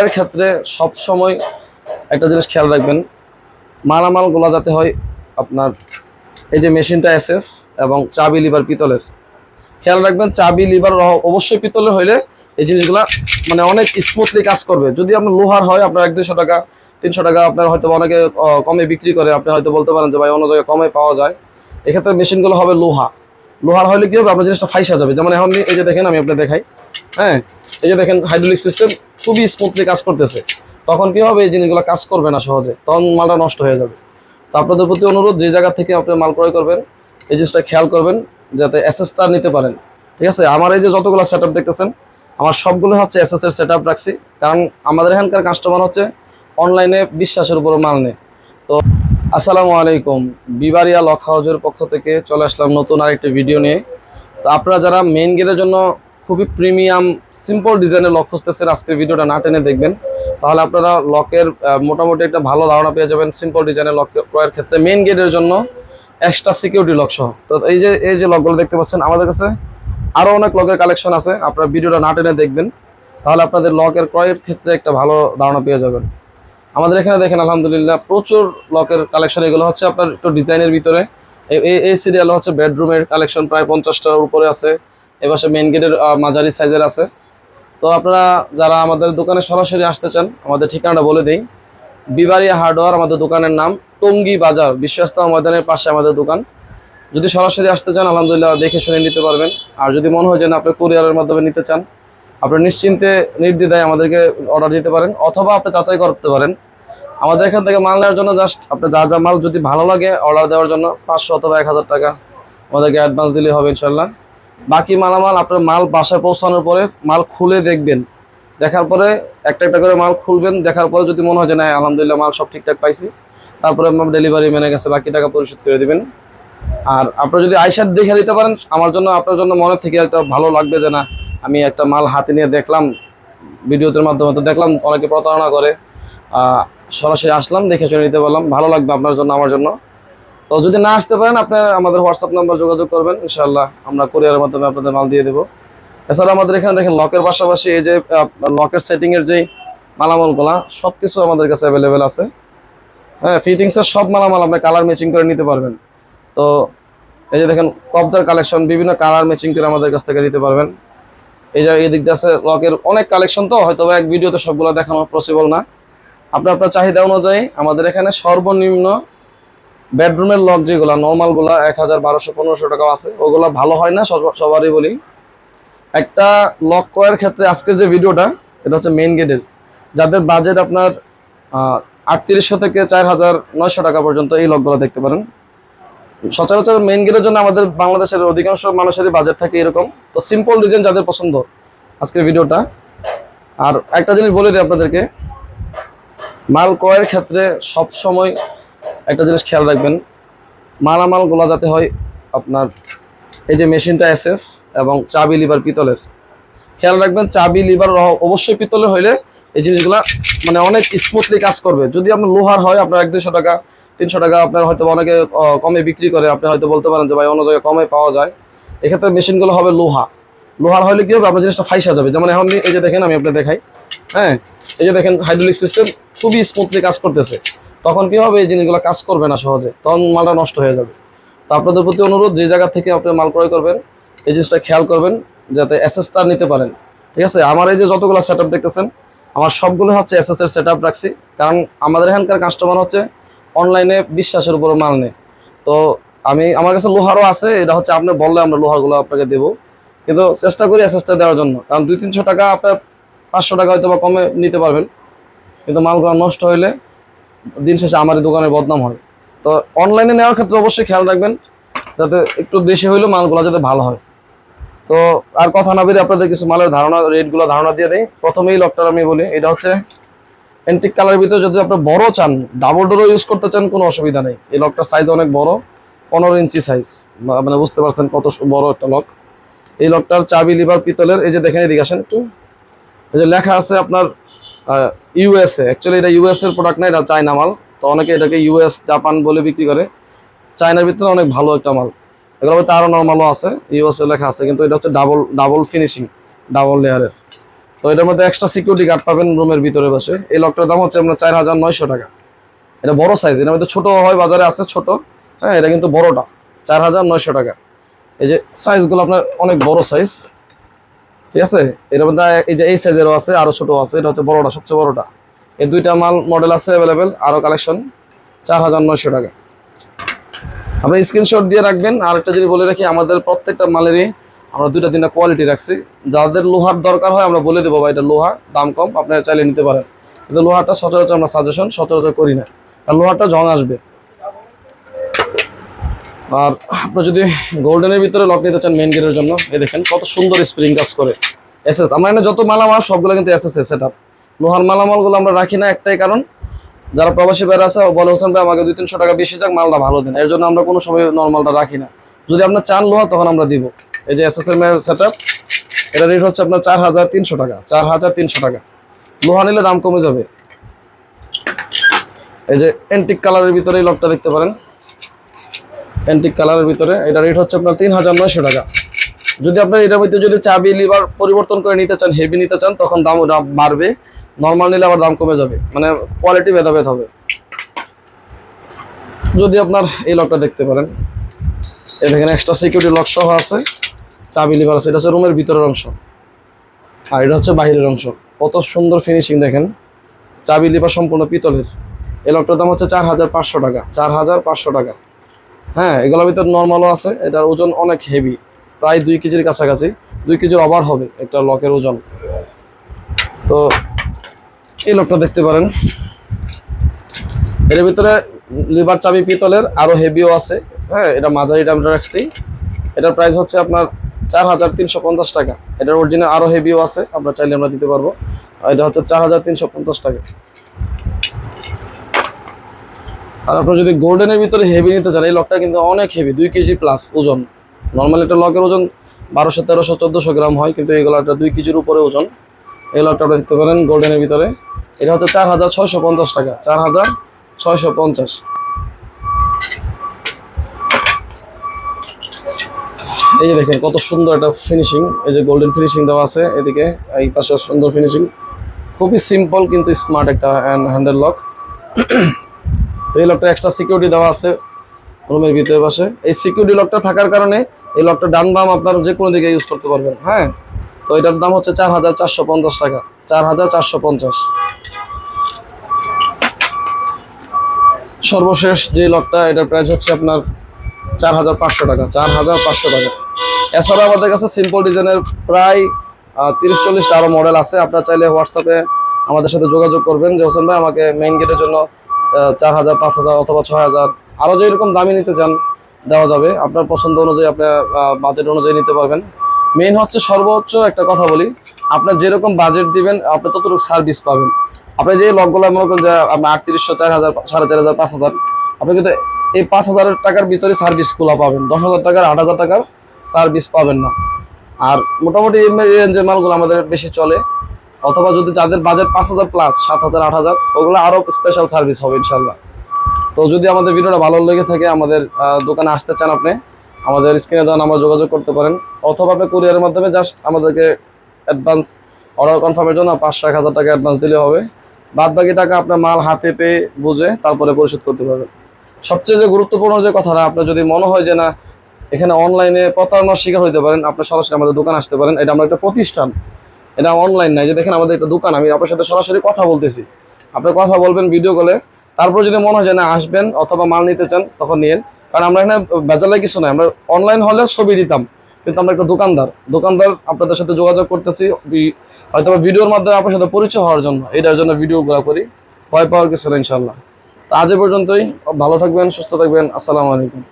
ক্রয়ের ক্ষেত্রে সব সময় একটা জিনিস খেয়াল রাখবেন মালামালগুলো যাতে হয় আপনার, এই যে মেশিনটা এসএস এবং চাবি লিভার পিতলের। খেয়াল রাখবেন, চাবি, লিভার অবশ্যই পিতলের হইলে এই জিনিসগুলা মানে অনেক স্মুথলি কাজ করবে। যদি আপনার লোহার হয়, আপনার এক দুশো টাকা, তিনশো টাকা, আপনার হয়তো অনেকে কমে বিক্রি করে। আপনি হয়তো বলতে পারেন যে, ভাই, অন্য জায়গায় কমে পাওয়া যায়। এক্ষেত্রে মেশিনগুলো হবে লোহা। লোহার হলে কি হবে? আপনার জিনিসটা ফাইসা যাবে। যেমন এখন এই যে দেখেন, আমি আপনার দেখাই। হ্যাঁ এই যে দেখেন হাইড্রোলিক সিস্টেম খুবই স্মুথলি কাজ করতেছে। তখন কি হবে, এই জিনিসগুলো কাজ করবে না সহজে, তখন মালটা নষ্ট হয়ে যাবে। তো আপনাদের প্রতি অনুরোধ, যে জায়গা থেকে আপনি মাল ক্রয় করবেন, এই জিনিসটা খেয়াল করবেন, যাতে এসএস তার নিতে পারেন। ঠিক আছে? আমার এই যে যতগুলো সেট দেখতেছেন, আমার সবগুলো হচ্ছে এসএস এর সেট রাখছি। কারণ আমাদের এখানকার কাস্টমার হচ্ছে অনলাইনে বিশ্বাসের উপর মাল নেয়। তো আসসালামু আলাইকুম। বিবারিয়া লক হাউজের পক্ষ থেকে চলে আসলাম নতুন আরেকটি ভিডিও নিয়ে। তো আপনারা যারা মেইন গেটের জন্য খুবই প্রিমিয়াম সিম্পল ডিজাইনের লক খুঁজতেছেন। আজকের ভিডিওটা না টেনে দেখবেন। তাহলে আপনারা লকের মোটামুটি একটা ভালো ধারণা পেয়ে যাবেন সিম্পল ডিজাইনের লক ক্রয়ের ক্ষেত্রে। মেন গেটের জন্য এক্সট্রা সিকিউরিটি লক সহ। তো এই যে এই যে লকগুলো দেখতে পাচ্ছেন, আমাদের কাছে আরও অনেক লকের কালেকশন আছে। আপনারা ভিডিওটা না টেনে দেখবেন। তাহলে আপনাদের লকের ক্রয়ের ক্ষেত্রে একটা ভালো ধারণা পেয়ে যাবেন। আমাদের এখানে দেখেন, আলহামদুলিল্লাহ প্রচুর লকের কালেকশন এগুলো হচ্ছে আপনার একটু ডিজাইনের ভিতরে। এই- সিরিয়াল হচ্ছে বেডরুমের কালেকশন প্রায় পঞ্চাশটার উপরে আছে। এবার মেন গেটের মাঝারি সাইজের আছে। তো আপনারা যারা আমাদের দোকানে সরাসরি আসতে চান, আমাদের ঠিকানাটা বলে দিই। বিবারিয়া হার্ডওয়ার, আমাদের দোকানের নাম টঙ্গী বাজার, বিশ্বস্ত ময়দানের পাশে আমাদের দোকান। যদি সরাসরি আসতে চান, আলহামদুলিল্লাহ দেখে শুনে নিতে পারবেন। আর যদি মনে হয় যে না, আপনি কুরিয়ারের মাধ্যমে নিতে চান, আপনি নিশ্চিন্তে নির্দ্বিধায় আমাদেরকে অর্ডার দিতে পারেন, অথবা আপনি যাচাই করতে পারেন। আমাদের এখান থেকে মাল নেওয়ার জন্য জাস্ট আপনি যা যা মাল যদি ভালো লাগে অর্ডার দেওয়ার জন্য পাঁচশো অথবা এক হাজার টাকা আমাদেরকে অ্যাডভান্স দিলে হবে ইনশাল্লাহ বাকি মালামাল আপনার মাল বাসায় পৌঁছানোর পরে মাল খুলে দেখবেন। দেখার পরে একটা একটা করে মাল খুলবেন। দেখার পরে যদি মনে হয় যে, না, আলহামদুলিল্লাহ, মাল সব ঠিকঠাক পাইছি, তারপরে ডেলিভারি মেনে গেছে বাকি টাকা পরিশোধ করে দিবেন। আর আপনারা যদি আইসার দেখে দিতে পারেন, আমার জন্য, আপনার জন্য মনে থেকে একটা ভালো লাগবে যে, না, আমি একটা মাল হাতে নিয়ে দেখলাম, ভিডিওদের মাধ্যমে তো দেখলাম, অনেকে প্রতারণা করে। সরাসরি আসলাম, দেখে শুনে নিতে পারলাম। ভালো লাগবে আপনার জন্য, আমার জন্য। তো যদি না আসতে পারেন আপনি আমাদের হোয়াটসঅ্যাপ নাম্বার যোগাযোগ করবেন ইনশাল্লাহ আমরা কুরিয়ারের মাধ্যমে আপনাদের মাল দিয়ে দেবো। এছাড়া আমাদের এখানে দেখেন লকের পাশাপাশি এই যে লকের সেটিং এর যেই মালামালগুলা সব কিছু আমাদের কাছে অ্যাভেলেবেল আছে। হ্যাঁ ফিটিংসের সব মালামাল আপনি কালার ম্যাচিং করে নিতে পারবেন। তো এই যে দেখেন, কবজার কালেকশন বিভিন্ন কালার ম্যাচিং করে আমাদের কাছ থেকে নিতে পারবেন। এই যে এই দিক দিয়ে আছে লকের অনেক কালেকশন তো হয়তো এক ভিডিওতে সবগুলো দেখানো পসিবল না। আপনার আপনার চাহিদা অনুযায়ী আমাদের এখানে সর্বনিম্ন বেডরুমের লক যেগুলো নর্মালগুলো এক হাজার বারোশো, পনেরোশো টাকা আছে। ওগুলো ভালো হয় না, সব- সবারই বলি। একটা লক ক্রয়ের ক্ষেত্রে আজকের যে ভিডিওটা এটা হচ্ছে মেন গেটের যাদের বাজেট আপনার আটত্রিশশো থেকে চার হাজার নয়শো টাকা পর্যন্ত এই লকগুলো দেখতে পারেন। সচরাচর মেন গেটের জন্য আমাদের বাংলাদেশের অধিকাংশ মানুষেরই বাজেট থাকে এরকম। তো সিম্পল ডিজাইন যাদের পছন্দ আজকের ভিডিওটা আর একটা জিনিস বলে দিই আপনাদেরকে, মাল ক্রয়ের ক্ষেত্রে সব সময় একটা জিনিস খেয়াল রাখবেন, মালামালগুলো যাতে হয় আপনার এই যে মেশিনটা এসএস এবং চাবি, লিভার পিতলের। খেয়াল রাখবেন, চাবি, লিভার অবশ্যই পিতলের হইলে এই জিনিসগুলা মানে অনেক স্মুথলি কাজ করবে। যদি আপনার লোহার হয়, আপনার এক দুশো টাকা, তিনশো টাকা আপনার হয়তো অনেকে কমে বিক্রি করে। আপনি হয়তো বলতে পারেন যে, ভাই, অন্য জায়গায় কমে পাওয়া যায়। এক্ষেত্রে মেশিনগুলো হবে লোহা। লোহার হলে কি হবে? আপনার জিনিসটা ফাইসা যাবে। যেমন এখন এই যে দেখেন, আমি আপনার দেখাই। হ্যাঁ এই যে দেখেন হাইড্রোলিক সিস্টেম খুবই স্মুথলি কাজ করতেছে। তখন কি হবে? এই জিনিসগুলো কাজ করবে না সহজে। তখন মালটা নষ্ট হয়ে যাবে। তো আপনাদের প্রতি অনুরোধ, যে জায়গা থেকে আপনি মাল ক্রয় করবেন, এই জিনিসটা খেয়াল করবেন, যাতে এসএস তার নিতে পারেন। ঠিক আছে? আমার এই যে যতগুলো সেট দেখতেছেন, আমার সবগুলো হচ্ছে এসএস এর সেট রাখছি। কারণ আমাদের এখানকার কাস্টমার হচ্ছে অনলাইনে বিশ্বাসের উপর মাল নেই তো আমি, আমার কাছে লোহারও আছে, এটা হচ্ছে আপনি বললে আমরা লোহারগুলো আপনাকে দেবো। কিন্তু চেষ্টা করি এসএসটা দেওয়ার জন্য। কারণ দুই তিনশো টাকা আপনার পাঁচশো টাকা হয়তো বা কমে নিতে পারবেন। কিন্তু মালগুলো নষ্ট হইলে দিন শেষে আমার দোকানের বদনাম হয়। তো অনলাইনে নেওয়ার ক্ষেত্রে অবশ্যই খেয়াল রাখবেন, যাতে একটু বেশি হইলেও মালগুলো যাতে ভালো হয়। তো আর কথা না বেরিয়ে আপনাদের কিছু মালের ধারণা, রেটগুলো ধারণা দিয়ে দেয় প্রথমেই লকটার আমি বলি, এটা হচ্ছে এন্টিক কালারের ভিতরে যদি আপনি বড় চান ডাবল ডোরও ইউজ করতে চান, কোনো অসুবিধা নেই। এই লকটার সাইজ অনেক বড়, পনেরো ইঞ্চি সাইজ মানে বুঝতে পারছেন কত বড় একটা লক এই লকটার চাবি লিভার পিতলের, এই যে দেখেন এদিকে আসেন একটু। এই যে লেখা আছে আপনার ইউএসএ অ্যাকচুয়ালি এটা ইউএস এর প্রোডাক্ট না, এটা চায়না মাল। তো অনেকে এটাকে ইউএস জাপান বলে বিক্রি করে। চায়নার ভিতরে অনেক ভালো একটা মাল। এগুলো হয়তো আরও নর্মালও আছে। ইউএস এ লেখা আছে, কিন্তু এটা হচ্ছে ডাবল ডাবল ফিনিশিং ডাবল লেয়ারের তো এটার মধ্যে এক্সট্রা সিকিউরিটি গার্ড পাবেন রুমের ভিতরে বসে। এই লকটার দাম হচ্ছে আপনার চার হাজার নয়শো টাকা। এটা বড় সাইজ এটার মধ্যে ছোটো হয়, বাজারে আছে ছোট। হ্যাঁ এটা কিন্তু বড়টা, চার হাজার নয়শো টাকা। এই যে সাইজগুলো আপনার অনেক বড় সাইজ ঠিক আছে? এর মধ্যে এই যে এই সাইজেরও আছে আরও ছোট আছে, এটা হচ্ছে বড়টা, সবচেয়ে বড়টা। এই দুইটা মাল মডেল আছে অ্যাভেলেবেল আরও কালেকশন চার হাজার নয়শো টাকা। আপনি স্ক্রিনশট দিয়ে রাখবেন, আর একটা যদি বলে রাখি, আমাদের প্রত্যেকটা মালেরই আমরা দুইটা, তিনটা কোয়ালিটি রাখছি। যাদের লোহার দরকার হয় আমরা বলে দেবো, ভাই, এটা লোহা, দাম কম, আপনারা চাইলে নিতে পারেন। কিন্তু লোহাটা সচরাচর আমরা সাজেশন সচরাচর করি না। কারণ লোহাটা জং আসবে। আর আপনার যদি গোল্ডেনের ভিতরে লক নিতে চান মেন গেটের জন্য, এই দেখেন কত সুন্দর স্প্রিং কাজ করে। এসএস আমার এখানে যত মালামাল, সবগুলো কিন্তু এসএস সেট আপ লোহার মালামালগুলো আমরা রাখি না একটাই কারণ, যারা প্রবাসী বাইরে আছে, বলে হোসেন ভাই, আমাকে দুই তিনশো টাকা বেশি যাক, মালটা ভালো দিন। এর জন্য আমরা কোনো সময় নর্মালটা রাখি না। যদি আপনার চান লোহা, তখন আমরা দিব। এই যে এসএস এর সেট আপ এটা রেট হচ্ছে আপনার চার হাজার তিনশো টাকা, চার হাজার তিনশো টাকা। লোহা নিলে দাম কমে যাবে। এই যে এন্টিক কালারের ভিতরে এই লকটা দেখতে পারেন। অ্যান্টিক কালারের ভিতরে, এটা রেট হচ্ছে আপনার তিন হাজার নয়শো টাকা। যদি আপনার এটার ভিতরে যদি চাবি, লিভার পরিবর্তন করে নিতে চান হেভি নিতে চান, তখন দাম বাড়বে। নর্মাল নিলে আবার দাম কমে যাবে। মানে কোয়ালিটি ভেদাভেদ হবে। যদি আপনার এই লকটা দেখতে পারেন এখানে এক্সট্রা সিকিউরিটি লক সহ আছে। চাবি, লিভার আছে, এটা হচ্ছে রুমের ভিতরের অংশ। আর এটা হচ্ছে বাহিরের অংশ। কত সুন্দর ফিনিশিং দেখেন। চাবি, লিভার সম্পূর্ণ পিতলের। এই লকটার দাম হচ্ছে চার হাজার পাঁচশো টাকা। চার হাজার পাঁচশো টাকা। হ্যাঁ এগুলোর ভিতর নর্মালও আছে, এটার ওজন অনেক হেভি প্রায় দুই কেজির কাছাকাছি, দুই কেজির অভার হবে একটা লকের ওজন। তো এই লকটা দেখতে পারেন। এর ভিতরে লিভার চাবি পিতলের আরও হেভিও আছে হ্যাঁ এটা মাঝারিটা আমরা রাখছি। এটার প্রাইস হচ্ছে আপনার চার হাজার তিনশো পঞ্চাশ টাকা। এটার অরিজিনাল আরও হেভিও আছে, আমরা চাইলে আমরা দিতে পারব। এটা হচ্ছে চার হাজার তিনশো পঞ্চাশ টাকা। আর আপনার যদি গোল্ডেনের ভিতরে হেভি নিতে চান, এই লকটা কিন্তু অনেক হেভি দুই কেজি প্লাস ওজন। নর্মাল একটা লকের ওজন বারোশো, তেরোশো, চোদ্দোশো গ্রাম হয়, কিন্তু এই গলাটা দুই কেজির উপরে ওজন। এই লকটা আপনি দেখতে পারেন গোল্ডেনের ভিতরে। এটা হচ্ছে চার হাজার ছয়শো পঞ্চাশ টাকা, চার হাজার ছয়শো পঞ্চাশ। এই যে দেখেন কত সুন্দর একটা ফিনিশিং এই যে গোল্ডেন ফিনিশিং দেওয়া আছে এদিকে, এই পাশে সুন্দর ফিনিশিং খুবই সিম্পল কিন্তু স্মার্ট একটা হ্যান্ডেল লক তো এই লকটা এক্সট্রা সিকিউরিটি দেওয়া আছে রুমের ভিতরে পাশে এই সিকিউরিটি লকটা থাকার কারণে এই লকটা ডান বাম আপনার যে কোনো দিকে ইউজ করতে পারবেন হ্যাঁ? তো এটার দাম হচ্ছে চার হাজার চারশো পঞ্চাশ টাকা। চার হাজার চারশো পঞ্চাশ। সর্বশেষ যে লকটা এটার প্রাইস হচ্ছে আপনার চার হাজার পাঁচশো টাকা, চার হাজার পাঁচশো টাকা। এছাড়া আমাদের কাছে সিম্পল ডিজাইনের প্রায় তিরিশ চল্লিশটা আরও মডেল আছে। আপনার চাইলে হোয়াটসঅ্যাপে আমাদের সাথে যোগাযোগ করবেন। যে হোসেন ভাই, আমাকে মেইন গেটের জন্য চার হাজার, পাঁচ হাজার অথবা ছয় হাজার আরও যেরকম দামি নিতে চান, দেওয়া যাবে। আপনার পছন্দ অনুযায়ী আপনার বাজেট অনুযায়ী নিতে পারবেন। মেইন হচ্ছে সর্বোচ্চ একটা কথা বলি আপনার যেরকম বাজেট দিবেন, আপনি ততটুকু সার্ভিস পাবেন। আপনি যে লকগুলো মনে করেন যে, আপনি আটত্রিশশো, চার হাজার, সাড়ে চার হাজার, পাঁচ হাজার, আপনি কিন্তু এই পাঁচ হাজারের টাকার ভিতরে সার্ভিসগুলো পাবেন। দশ হাজার টাকার, আট হাজার টাকার সার্ভিস পাবেন না। আর মোটামুটি এই রেঞ্জের মালগুলো আমাদের বেশি চলে। অথবা যদি যাদের বাজেট পাঁচ হাজার প্লাস সাত হাজার, আট হাজার, ওগুলো আরও স্পেশাল সার্ভিস হবে ইনশাল্লাহ তো যদি আমাদের ভিডিওটা ভালো লেগে থাকে, আমাদের দোকানে আসতে চান আপনি, আমাদের স্ক্রিনে দেওয়া নাম্বার যোগাযোগ করতে পারেন, অথবা আপনি কুরিয়ারের মাধ্যমে জাস্ট আমাদেরকে অ্যাডভান্স অর্ডার কনফার্মের জন্য পাঁচশো এক হাজার টাকা অ্যাডভান্স দিলে হবে। বাদ বাকি টাকা আপনার মাল হাতে পেয়ে বুঝে তারপরে পরিশোধ করতে পারবেন। সবচেয়ে যে গুরুত্বপূর্ণ যে কথাটা, আপনার যদি মনে হয় যে না, এখানে অনলাইনে প্রতারণার শিকার হইতে পারেন, আপনি সরাসরি আমাদের দোকান আসতে পারেন। এটা আমরা একটা প্রতিষ্ঠান। এটা অনলাইন নাই যে দেখেন আমাদের একটা দোকান, আমি আপনার সাথে সরাসরি কথা বলতেছি। আপনি কথা বলবেন ভিডিও কলে তারপর যদি মনে হয় যে না, আসবেন অথবা মাল নিতে চান, তখন নিয়েন। কারণ আমরা এখানে বেজালে কিছু নাই, আমরা অনলাইন হলে ছবি দিতাম, কিন্তু আমরা একটা দোকানদার। দোকানদার আপনাদের সাথে যোগাযোগ করতেছি হয়তো ভিডিওর মাধ্যমে আপনার সাথে পরিচয় হওয়ার জন্য। এটার জন্য ভিডিও ভিডিওগুলো করি, ভয় পাওয়ার কিছু না ইনশাল্লাহ তো আজ পর্যন্তই, ভালো থাকবেন, সুস্থ থাকবেন, আসসালামু আলাইকুম।